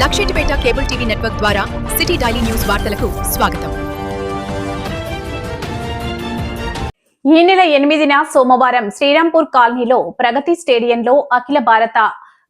Luxettipet cable TV network ద్వారా city daily news వార్తలకు స్వాగతం. ఈ నెల ఎనిమిదిన సోమవారం శ్రీరాంపూర్ కాలనీలో ప్రగతి స్టేడియంలో అఖిల భారత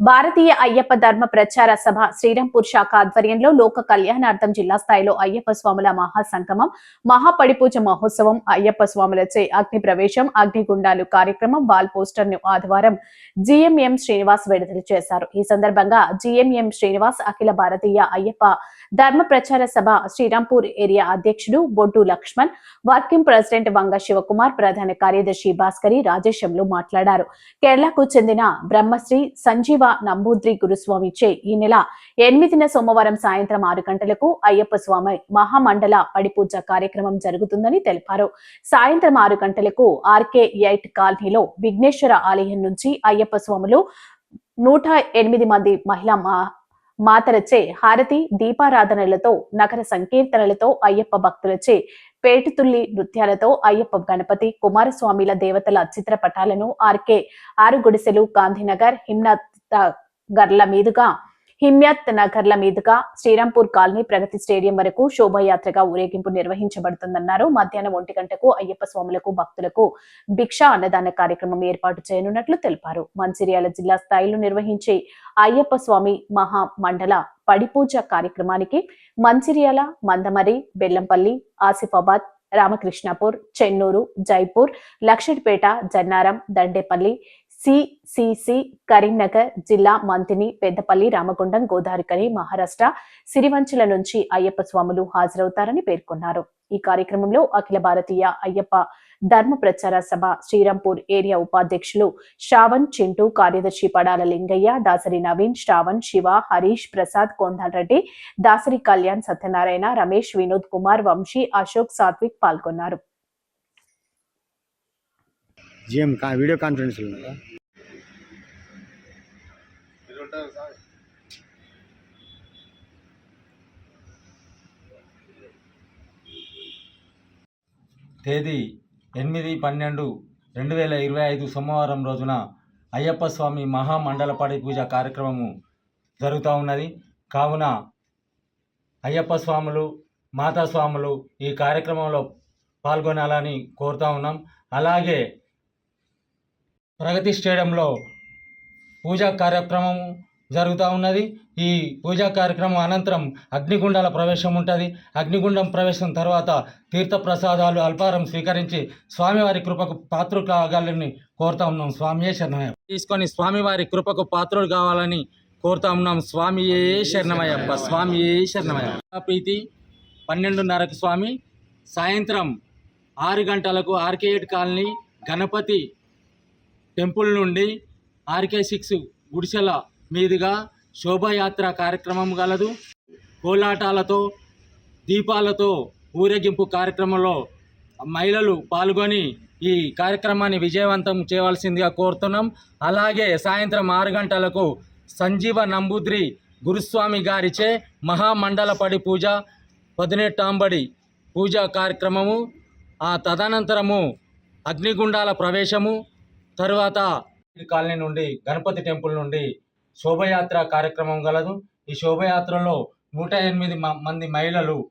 భారతీయ అయ్యప్ప ధర్మ ప్రచార సభ శ్రీరాంపూర్ శాఖ ఆధ్వర్యంలో లోక కళ్యాణార్థం జిల్లా స్థాయిలో అయ్యప్ప స్వాముల మహాసంగమం మహాపడిపూజ మహోత్సవం అయ్యప్ప స్వాములచే అగ్ని ప్రవేశం అగ్నిగుండాలు కార్యక్రమం వాల్ పోస్టర్ను ఆదివారం జిఎంఎం శ్రీనివాస్ విడుదల చేశారు. ఈ సందర్భంగా జిఎంఎం శ్రీనివాస్ అఖిల భారతీయ అయ్యప్ప ధర్మ ప్రచార సభ శ్రీరాంపూర్ ఏరియా అధ్యక్షుడు బొడ్డు లక్ష్మణ్ వర్కింగ్ ప్రెసిడెంట్ వంగ శివకుమార్ ప్రధాన కార్యదర్శి భాస్కరి రాజేశంలు మాట్లాడారు. కేరళకు చెందిన బ్రహ్మశ్రీ సంజీవ నంబూద్రి గురుస్వామిచే ఈ నెల ఎనిమిదిన సోమవారం సాయంత్రం ఆరు గంటలకు అయ్యప్ప స్వామి మహామండల పడిపూజ కార్యక్రమం జరుగుతుందని తెలిపారు. సాయంత్రం ఆరు గంటలకు ఆర్కే ఎయిట్ కాలనీలో విఘ్నేశ్వర ఆలయం నుంచి అయ్యప్ప స్వాములు నూట ఎనిమిది మంది మహిళా మాతరచే హారతి దీపారాధనలతో నగర సంకీర్తనలతో అయ్యప్ప భక్తులచే పేటుతుల్లి నృత్యాలతో అయ్యప్ప గణపతి కుమారస్వామిల దేవతల చిత్రపటాలను ఆర్కే ఆరు గుడిసెలు గాంధీనగర్ హిమ్నత్ గర్ల మీదుగా హిమ్యత్ నగర్ల మీదుగా శ్రీరాంపూర్ కాలనీ ప్రగతి స్టేడియం వరకు శోభాయాత్రగా ఊరేగింపు నిర్వహించబడుతుందన్నారు. మధ్యాహ్నం ఒంటి గంటకు అయ్యప్ప స్వాములకు భక్తులకు భిక్షా అన్నదాన కార్యక్రమం ఏర్పాటు చేయనున్నట్లు తెలిపారు. మంచిర్యాల జిల్లా స్థాయిలో నిర్వహించే అయ్యప్ప స్వామి మహా మండల పడిపూజ కార్యక్రమానికి మంచిర్యాల మందమరి బెల్లంపల్లి ఆసిఫాబాద్ రామకృష్ణాపూర్ చెన్నూరు జైపూర్ లక్షడ్పేట జన్నారం దండేపల్లి సిసిసి కరీంనగర్ జిల్లా మంతిని పెద్దపల్లి రామగుండం గోదావరికని మహారాష్ట్ర సిరివంచుల నుంచి అయ్యప్ప స్వాములు హాజరవుతారని పేర్కొన్నారు. ఈ కార్యక్రమంలో అఖిల భారతీయ అయ్యప్ప ధర్మ ప్రచార సభ శ్రీరాంపూర్ ఏరియా ఉపాధ్యక్షులు శ్రావణ్ చింటూ కార్యదర్శి పడాల లింగయ్య దాసరి నవీన్ శ్రావణ్ శివ హరీష్ ప్రసాద్ కొండారెడ్డి దాసరి కళ్యాణ్ సత్యనారాయణ రమేష్ వినోద్ కుమార్ వంశీ అశోక్ సాత్విక్ పాల్గొన్నారు. జిఎం కా వీడియో కాన్ఫరెన్స్ ఉన్నారా? తేదీ ఎనిమిది పన్నెండు రెండు వేల ఇరవై ఐదు సోమవారం రోజున అయ్యప్ప స్వామి మహామండలపాడి పూజ కార్యక్రమము జరుగుతూ ఉన్నది. కావున అయ్యప్ప స్వాములు మాతా స్వాములు ఈ కార్యక్రమంలో పాల్గొనాలని కోరుతా ఉన్నాం. అలాగే ప్రగతి స్టేడియంలో పూజా కార్యక్రమం జరుగుతూ ఉన్నది. ఈ పూజా కార్యక్రమం అనంతరం అగ్నిగుండాల ప్రవేశం ఉంటుంది. అగ్నిగుండం ప్రవేశం తర్వాత తీర్థప్రసాదాలు అల్పారం స్వీకరించి స్వామివారి కృపకు పాత్రులు కావాలని కోరుతా ఉన్నాం. స్వామియే శరణమయ్య. తీసుకొని స్వామివారి కృపకు పాత్రులు కావాలని కోరుతా ఉన్నాం. స్వామియే శరణమయ్యప్ప స్వామియే శరణమయ్య ప్రీతి పన్నెండున్నరకు స్వామి సాయంత్రం ఆరు గంటలకు ఆర్కేఎడ్ కాలనీ గణపతి టెంపుల్ నుండి ఆర్కే సిక్స్ గుడిసెల మీదుగా శోభాయాత్ర కార్యక్రమం గలదు. కోలాటాలతో దీపాలతో ఊరేగింపు కార్యక్రమంలో మహిళలు పాల్గొని ఈ కార్యక్రమాన్ని విజయవంతం చేయవలసిందిగా కోరుతున్నాం. అలాగే సాయంత్రం ఆరు గంటలకు సంజీవ నంబూద్రి గురుస్వామి గారిచే మహామండలపడి పూజ పదినెట్టాంబడి పూజా కార్యక్రమము ఆ తదనంతరము అగ్నిగుండాల ప్రవేశము తరువాత ఈ కాలనీ నుండి గణపతి టెంపుల్ నుండి శోభయాత్ర కార్యక్రమం గలదు. ఈ శోభయాత్రలో నూట ఎనిమిది మంది మహిళలు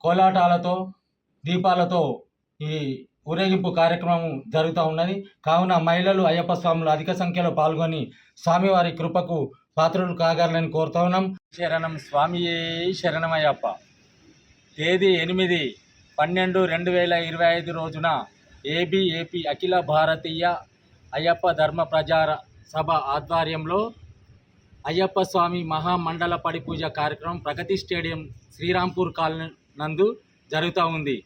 కోలాటాలతో దీపాలతో ఈ ఊరేగింపు కార్యక్రమం జరుగుతూ ఉన్నది. కావున మహిళలు అయ్యప్ప స్వాములు అధిక సంఖ్యలో పాల్గొని స్వామివారి కృపకు పాత్రలు కాగాలని కోరుతా ఉన్నాం. శరణం స్వామియే శరణమయ్యప్ప. తేదీ ఎనిమిది పన్నెండు రెండు వేల ఇరవై ఐదు రోజున ఏబిఏపి అఖిల భారతీయ అయ్యప్ప ధర్మ ప్రచార సభ ఆధ్వర్యంలో అయ్యప్ప స్వామి మహామండల పడి పూజ కార్యక్రమం ప్రగతి స్టేడియం శ్రీరాంపూర్ కాలనీ నందు జరుగుతూ ఉంది.